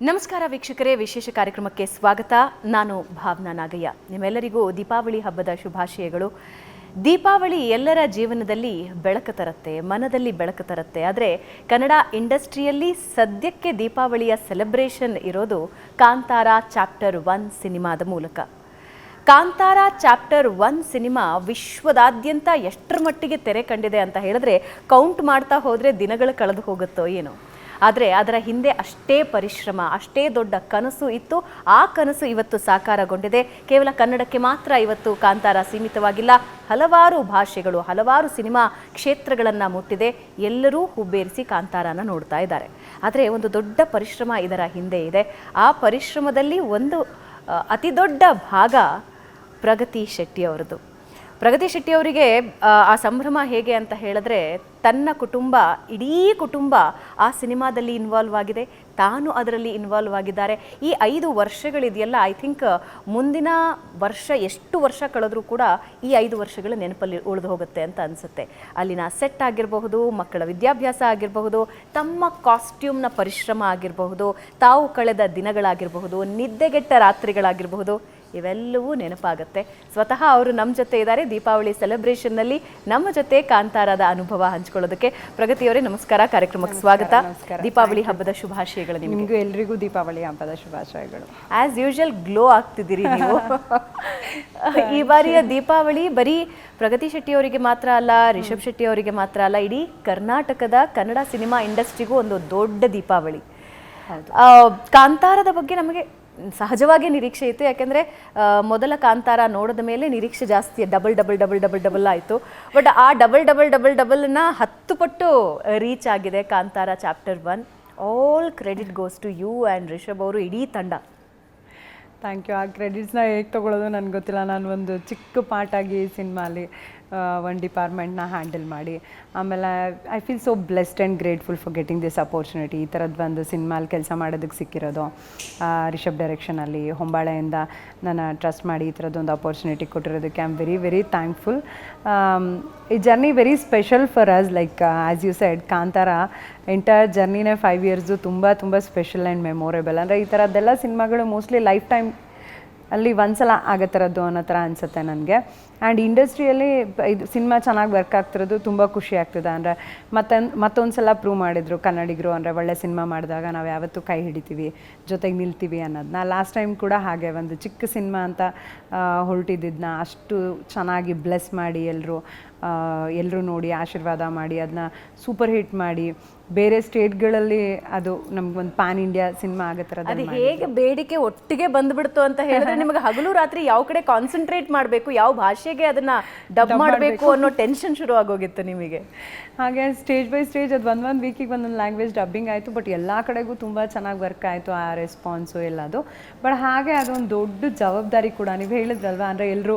ನಮಸ್ಕಾರ ವೀಕ್ಷಕರೇ, ವಿಶೇಷ ಕಾರ್ಯಕ್ರಮಕ್ಕೆ ಸ್ವಾಗತ. ನಾನು ಭಾವನಾ ನಾಗಯ್ಯ. ನಿಮ್ಮೆಲ್ಲರಿಗೂ ದೀಪಾವಳಿ ಹಬ್ಬದ ಶುಭಾಶಯಗಳು. ದೀಪಾವಳಿ ಎಲ್ಲರ ಜೀವನದಲ್ಲಿ ಬೆಳಕು ತರುತ್ತೆ, ಮನದಲ್ಲಿ ಬೆಳಕು ತರುತ್ತೆ. ಆದರೆ ಕನ್ನಡ ಇಂಡಸ್ಟ್ರಿಯಲ್ಲಿ ಸದ್ಯಕ್ಕೆ ದೀಪಾವಳಿಯ ಸೆಲೆಬ್ರೇಷನ್ ಇರೋದು ಕಾಂತಾರ ಚಾಪ್ಟರ್ ಒನ್ ಸಿನಿಮಾದ ಮೂಲಕ. ಕಾಂತಾರ ಚಾಪ್ಟರ್ ಒನ್ ಸಿನಿಮಾ ವಿಶ್ವದಾದ್ಯಂತ ಎಷ್ಟರ ಮಟ್ಟಿಗೆ ತೆರೆ ಕಂಡಿದೆ ಅಂತ ಹೇಳಿದ್ರೆ ಕೌಂಟ್ ಮಾಡ್ತಾ ಹೋದರೆ ದಿನಗಳು ಕಳೆದು ಹೋಗುತ್ತೋ ಏನೋ. ಆದರೆ ಅದರ ಹಿಂದೆ ಅಷ್ಟೇ ಪರಿಶ್ರಮ, ಅಷ್ಟೇ ದೊಡ್ಡ ಕನಸು ಇತ್ತು. ಆ ಕನಸು ಇವತ್ತು ಸಾಕಾರಗೊಂಡಿದೆ. ಕೇವಲ ಕನ್ನಡಕ್ಕೆ ಮಾತ್ರ ಇವತ್ತು ಕಾಂತಾರ ಸೀಮಿತವಾಗಿಲ್ಲ. ಹಲವಾರು ಭಾಷೆಗಳು, ಹಲವಾರು ಸಿನಿಮಾ ಕ್ಷೇತ್ರಗಳನ್ನು ಮುಟ್ಟಿದೆ. ಎಲ್ಲರೂ ಹುಬ್ಬೇರಿಸಿ ಕಾಂತಾರನ ನೋಡ್ತಾ ಇದ್ದಾರೆ. ಆದರೆ ಒಂದು ದೊಡ್ಡ ಪರಿಶ್ರಮ ಇದರ ಹಿಂದೆ ಇದೆ. ಆ ಪರಿಶ್ರಮದಲ್ಲಿ ಒಂದು ಅತಿ ದೊಡ್ಡ ಭಾಗ ಪ್ರಗತಿ ಶೆಟ್ಟಿ ಅವರದ್ದು. ಪ್ರಗತಿ ಶೆಟ್ಟಿ ಅವರಿಗೆ ಆ, ಸಂಭ್ರಮ ಹೇಗೆ ಅಂತ ಹೇಳಿದ್ರೆ ತನ್ನ ಕುಟುಂಬ ಇಡೀ ಕುಟುಂಬ ಆ ಸಿನಿಮಾದಲ್ಲಿ ಇನ್ವಾಲ್ವ್ ಆಗಿದೆ. ತಾನು ಅದರಲ್ಲಿ ಇನ್ವಾಲ್ವ್ ಆಗಿದ್ದಾರೆ. ಈ ಐದು ವರ್ಷಗಳಿದೆಯಲ್ಲ ಐ ಥಿಂಕ್ ಮುಂದಿನ ವರ್ಷ ಎಷ್ಟು ವರ್ಷ ಕಳೆದರೂ ಕೂಡ ಈ ಐದು ವರ್ಷಗಳು ನೆನಪಲ್ಲಿ ಉಳಿದು ಹೋಗುತ್ತೆ ಅಂತ ಅನಿಸುತ್ತೆ. ಅಲ್ಲಿನ ಸೆಟ್ ಆಗಿರಬಹುದು ಮಕ್ಕಳ ವಿದ್ಯಾಭ್ಯಾಸ ಆಗಿರಬಹುದು ತಮ್ಮ ಕಾಸ್ಟ್ಯೂಮ್ನ ಪರಿಶ್ರಮ ಆಗಿರಬಹುದು ತಾವು ಕಳೆದ ದಿನಗಳಾಗಿರಬಹುದು ನಿದ್ದೆಗೆಟ್ಟ ರಾತ್ರಿಗಳಾಗಿರಬಹುದು ಇವೆಲ್ಲವೂ ನೆನಪಾಗುತ್ತೆ. ಸ್ವತಃ ಅವರು ನಮ್ಮ ಜೊತೆ ಇದ್ದಾರೆ. ದೀಪಾವಳಿ ಸೆಲೆಬ್ರೇಷನ್ನಲ್ಲಿ ನಮ್ಮ ಜೊತೆ ಕಾಂತಾರದ ಅನುಭವ ಹಂಚ್ಕೊಳ್ಳೋದಕ್ಕೆ. ಪ್ರಗತಿಯವರೇ ನಮಸ್ಕಾರ. ಕಾರ್ಯಕ್ರಮಕ್ಕೆ ಸ್ವಾಗತ. ದೀಪಾವಳಿ ಹಬ್ಬದ ಶುಭಾಶಯಗಳು ನಿಮಗೆ. ಎಲ್ರಿಗೂ ದೀಪಾವಳಿ ಹಬ್ಬದ ಶುಭಾಶಯಗಳು. ಆಸ್ ಯೂಶುವಲ್ ಗ್ಲೋ ಆಗ್ತಿದ್ದೀರಿ ನೀವು. ಈ ಬಾರಿಯ ದೀಪಾವಳಿ ಬರೀ ಪ್ರಗತಿ ಶೆಟ್ಟಿ ಅವರಿಗೆ ಮಾತ್ರ ಅಲ್ಲ ರಿಷಬ್ ಶೆಟ್ಟಿ ಅವರಿಗೆ ಮಾತ್ರ ಅಲ್ಲ ಇಡೀ ಕರ್ನಾಟಕದ ಕನ್ನಡ ಸಿನಿಮಾ ಇಂಡಸ್ಟ್ರಿಗೂ ಒಂದು ದೊಡ್ಡ ದೀಪಾವಳಿ. ಆ, ಕಾಂತಾರದ ಬಗ್ಗೆ ನಮಗೆ ಸಹಜವಾಗಿ ನಿರೀಕ್ಷೆ ಇತ್ತು ಯಾಕೆಂದರೆ ಮೊದಲ ಕಾಂತಾರ ನೋಡಿದ ಮೇಲೆ ನಿರೀಕ್ಷೆ ಜಾಸ್ತಿ double double double double double ಆಯಿತು. ಬಟ್ ಆ ಡಬಲ್ ಡಬಲ್ ಡಬಲ್ ಡಬಲ್ನ ಹತ್ತು ಪಟ್ಟು ರೀಚ್ ಆಗಿದೆ Kantara chapter one all credit goes to you and Rishab ಅವರು ಇಡೀ ತಂಡ. ಥ್ಯಾಂಕ್ ಯು ಆ ಕ್ರೆಡಿಟ್ಸ್ನ ಹೇಗೆ ತೊಗೊಳೋದು ನನಗೆ ಗೊತ್ತಿಲ್ಲ. ನಾನು ಒಂದು ಚಿಕ್ಕ ಪಾರ್ಟಾಗಿ ಸಿನಿಮಾಲಿ ಒಂದು ಡಿಪಾರ್ಟ್ಮೆಂಟ್ನ ಹ್ಯಾಂಡಲ್ ಮಾಡಿ. ಆಮೇಲೆ I feel so blessed and grateful for getting this opportunity ಈ ಥರದ್ದು ಒಂದು ಸಿನಿಮಾಲಿ ಕೆಲಸ ಮಾಡೋದಕ್ಕೆ ಸಿಕ್ಕಿರೋದು ರಿಷಬ್ ಡೈರೆಕ್ಷನಲ್ಲಿ ಹೊಂಬಾಳೆಯಿಂದ ನನ್ನ ಟ್ರಸ್ಟ್ ಮಾಡಿ ಈ ಥರದ್ದೊಂದು opportunity ಕೊಟ್ಟಿರೋದಕ್ಕೆ I am very very thankful ಈ journey very special for us like as you said Kantara entire ಜರ್ನಿನೇ five years ತುಂಬ ತುಂಬ ಸ್ಪೆಷಲ್ ಆ್ಯಂಡ್ ಮೆಮೊರೇಬಲ್ ಅಂದರೆ ಈ ಥರದ್ದೆಲ್ಲ ಸಿನಿಮಾಗಳು ಮೋಸ್ಟ್ಲಿ ಲೈಫ್ ಟೈಮ್ ಅಲ್ಲಿ ಒಂದ್ಸಲ ಆಗೋ ಥರದ್ದು ಅನ್ನೋ ಥರ ಅನಿಸುತ್ತೆ ನನಗೆ. ಆ್ಯಂಡ್ ಇಂಡಸ್ಟ್ರಿಯಲ್ಲಿ ಇದು ಸಿನಿಮಾ ಚೆನ್ನಾಗಿ ವರ್ಕ್ ಆಗ್ತಿರೋದು ತುಂಬ ಖುಷಿ ಆಗ್ತದೆ. ಅಂದರೆ ಮತ್ತೆ ಮತ್ತೊಂದು ಸಲ ಪ್ರೂವ್ ಮಾಡಿದರು ಕನ್ನಡಿಗರು. ಅಂದರೆ ಒಳ್ಳೆ ಸಿನಿಮಾ ಮಾಡಿದಾಗ ನಾವು ಯಾವತ್ತೂ ಕೈ ಹಿಡಿತೀವಿ, ಜೊತೆಗೆ ನಿಲ್ತೀವಿ ಅನ್ನೋದನ್ನ ಲಾಸ್ಟ್ ಟೈಮ್ ಕೂಡ ಹಾಗೆ ಒಂದು ಚಿಕ್ಕ ಸಿನಿಮಾ ಅಂತ ಹೊರಟಿದ್ದಿದ್ನ. ಅಷ್ಟು ಚೆನ್ನಾಗಿ ಬ್ಲೆಸ್ ಮಾಡಿ ಎಲ್ಲರೂ ಎಲ್ಲರೂ ನೋಡಿ ಆಶೀರ್ವಾದ ಮಾಡಿ ಅದನ್ನ ಸೂಪರ್ ಹಿಟ್ ಮಾಡಿ. ಬೇರೆ ಸ್ಟೇಟ್ಗಳಲ್ಲಿ ಅದು ನಮ್ಗೊಂದು ಪ್ಯಾನ್ ಇಂಡಿಯಾ ಸಿನಿಮಾ ಆಗೋ ಅದು ಹೇಗೆ ಬೇಡಿಕೆ ಒಟ್ಟಿಗೆ ಬಂದ್ಬಿಡ್ತು ಅಂತ ಹೇಳಿದ್ರೆ ನಿಮಗೆ ಹಗಲು ರಾತ್ರಿ ಯಾವ ಕಡೆ ಕಾನ್ಸಂಟ್ರೇಟ್ ಮಾಡಬೇಕು ಯಾವ ಭಾಷೆಗೆ ಅದನ್ನ ಡಬ್ ಮಾಡಬೇಕು ಅನ್ನೋ ಟೆನ್ಷನ್ ಶುರು ಆಗೋಗಿತ್ತು ನಿಮಗೆ. ಹಾಗೆ ಸ್ಟೇಜ್ ಬೈ ಸ್ಟೇಜ್ ಅದು ಒಂದು ಒಂದು ವೀಕಿಗೆ ಒಂದೊಂದು ಲ್ಯಾಂಗ್ವೇಜ್ ಡಬ್ಬಿಂಗ್ ಆಯಿತು ಬಟ್ ಎಲ್ಲ ಕಡೆಗೂ ತುಂಬ ಚೆನ್ನಾಗಿ ವರ್ಕ್ ಆಯಿತು ಆ ರೆಸ್ಪಾನ್ಸು ಎಲ್ಲದು. ಬಟ್ ಹಾಗೆ ಅದೊಂದು ದೊಡ್ಡ ಜವಾಬ್ದಾರಿ ಕೂಡ ನೀವು ಹೇಳಿದ್ರಲ್ವಾ ಅಂದರೆ ಎಲ್ಲರೂ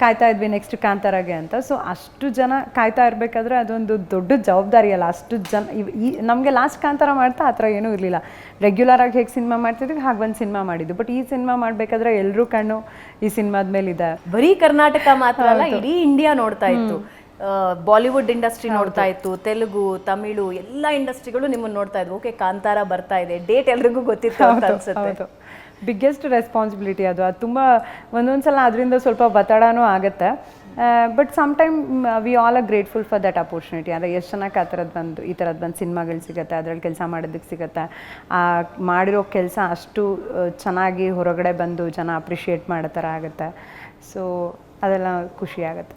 ಕಾಯ್ತಾ ಇದ್ವಿ ನೆಕ್ಸ್ಟ್ ಕಾಂತಾರಾಗೆ ಅಂತ. ಸೊ ಅಷ್ಟು ಜನ ಕಾಯ್ತಾ ಇರಬೇಕಾದ್ರೆ ಅದೊಂದು ದೊಡ್ಡ ಜವಾಬ್ದಾರಿ ಅಲ್ಲ. ಅಷ್ಟು ಜನ ಈ ನಮಗೆ ಲಾಸ್ಟ್ ಕಾಂತಾರ ಮಾಡ್ತಾ ಆ ಥರ ಏನೂ ಇರಲಿಲ್ಲ. ರೆಗ್ಯುಲರ್ ಆಗಿ ಹೇಗೆ ಸಿನಿಮಾ ಮಾಡ್ತಿದ್ವಿ? ಹಾಗೆ ಒಂದು ಸಿನಿಮಾ ಮಾಡಿದ್ದು. ಬಟ್ ಈ ಸಿನಿಮಾ ಮಾಡಬೇಕಾದ್ರೆ ಎಲ್ಲರೂ ಕಣ್ಣು ಈ ಸಿನಿಮಾದ ಇದೆ. ಬರೀ ಕರ್ನಾಟಕ ಮಾತ್ರ ಅಲ್ಲ ಇಡೀ ಇಂಡಿಯಾ ನೋಡ್ತಾ ಇತ್ತು. ಬಾಲಿವುಡ್ ಇಂಡಸ್ಟ್ರಿ ನೋಡ್ತಾ ಇತ್ತು. ತೆಲುಗು ತಮಿಳು ಎಲ್ಲ ಇಂಡಸ್ಟ್ರಿಗಳು ನಿಮ್ಮನ್ನು ನೋಡ್ತಾ ಇದ್ವು. ಓಕೆ ಕಾಂತಾರ ಬರ್ತಾ ಇದೆ. ಡೇಟ್ ಎಲ್ರಿಗೂ ಗೊತ್ತಿತ್ತು ಅಂತ ಅನ್ಸುತ್ತೆ. ಬಿಗ್ಗೆಸ್ಟ್ ರೆಸ್ಪಾನ್ಸಿಬಿಲಿಟಿ ಅದು. ಅದು ತುಂಬ ಒಂದೊಂದು ಸಲ ಅದರಿಂದ ಸ್ವಲ್ಪ ಒತ್ತಡನೂ ಆಗುತ್ತೆ. But some time we all are grateful for that opportunity ಅಂದರೆ ಎಷ್ಟು ಚೆನ್ನಾಗಿ ಆ ಥರದ್ದು ಬಂದು, ಈ ಥರದ್ದು ಬಂದು ಸಿನಿಮಾಗಳು ಸಿಗುತ್ತೆ ಅದರಲ್ಲಿ ಕೆಲಸ ಮಾಡೋದಕ್ಕೆ ಸಿಗುತ್ತೆ. ಆ, ಮಾಡಿರೋ ಕೆಲಸ ಅಷ್ಟು ಚೆನ್ನಾಗಿ ಹೊರಗಡೆ ಬಂದು ಜನ ಅಪ್ರಿಷಿಯೇಟ್ ಮಾಡೋ ಥರ ಆಗುತ್ತೆ. ಸೊ ಅದೆಲ್ಲ ಖುಷಿ ಆಗುತ್ತೆ.